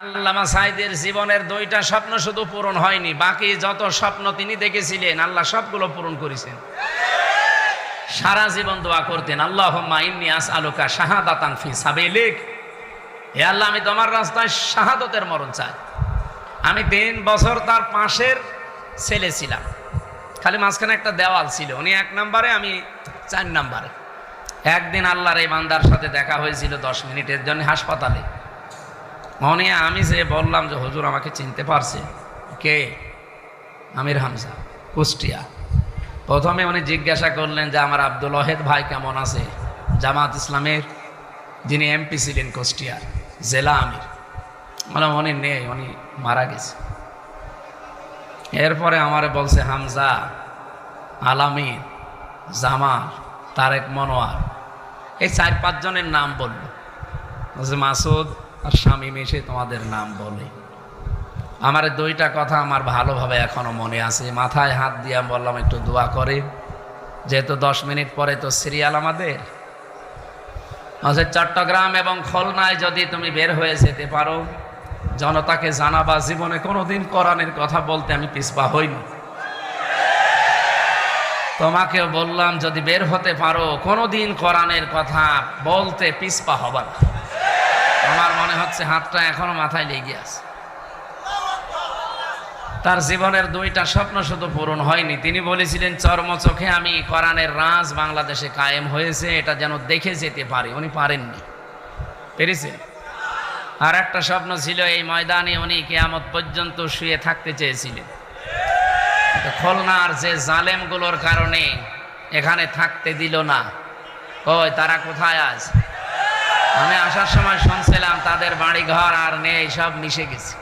আল্লামা সাইদের জীবনের দুইটা স্বপ্ন শুধু পূরণ হয়নি, বাকি যত স্বপ্ন তিনি দেখেছিলেন, আল্লাহ সবগুলো পূরণ করেছেন। সারা জীবন দোয়া করতেন আল্লাহ ইন্নি আস আলুকা শাহাদাতান ফি সাবিলিক। হে আল্লাহ, আমি তোমার রাস্তায় শাহাদতের মরণ চাই। আমি তিন বছর তার পাশের ছেলে ছিলাম। খালি মাঝখানে একটা দেওয়াল ছিল, উনি এক নম্বরে, আমি চার নম্বরে। একদিন আল্লাহর এই বান্দার সাথে দেখা হয়েছিল দশ মিনিটের জন্য হাসপাতালে। মনে আমি যে বললাম যে হুজুর আমাকে চিনতে পারছে, কে? আমির হামজা, কুষ্টিয়া। প্রথমে উনি জিজ্ঞাসা করলেন যে আমার আব্দুল ওহেদ ভাই কেমন আছে? জামাত ইসলামের, যিনি এমপি ছিলেন কুষ্টিয়ার জেলা আমির। মানে উনি নেই, উনি মারা গেছে। এরপরে আমারে বলছে, হামজা, আলামিন, জামাল, তারেক মনোয়ার। এই চার পাঁচজনের নাম বলল। মাসুদ আর স্বামী মেশে তোমাদের নাম বলে। আমার দুইটা কথা আমার ভালোভাবে এখনও মনে আছে। মাথায় হাত দিয়ে বললাম, একটু দোয়া করে। যেহেতু দশ মিনিট পরে তো সিরিয়াল আমাদের। চট্টগ্রাম এবং খুলনায় যদি তুমি বের হয়ে যেতে পারো, জনতাকে জানাবা, জীবনে কোনোদিন কোরআনের কথা বলতে আমি পিছপা হইনি। তোমাকে বললাম, যদি বের হতে পারো, কোনোদিন কোরআনের কথা বলতে পিছপা হবা না। আমার মনে হচ্ছে হাতটা এখনও মাথায় লেগে আছে। তার জীবনের দুইটা স্বপ্ন শুধু পূরণ হয়নি। তিনি বলেছিলেন, চর্ম চোখে আমি কোরআনের রাজ বাংলাদেশে কায়েম হয়েছে, এটা যেন দেখে যেতে পারি। উনি পারেননি। পেরেছে আর একটা স্বপ্ন ছিল, এই ময়দানে উনি কেয়ামত পর্যন্ত শুয়ে থাকতে চেয়েছিলেন। খুলনার যে জালেমগুলোর কারণে এখানে থাকতে দিল না। কই, তারা কোথায় আছে আমি আসার সময় শুনছিলাম তাদের বাড়ি ঘর আর নেই সব মিশে গেছে।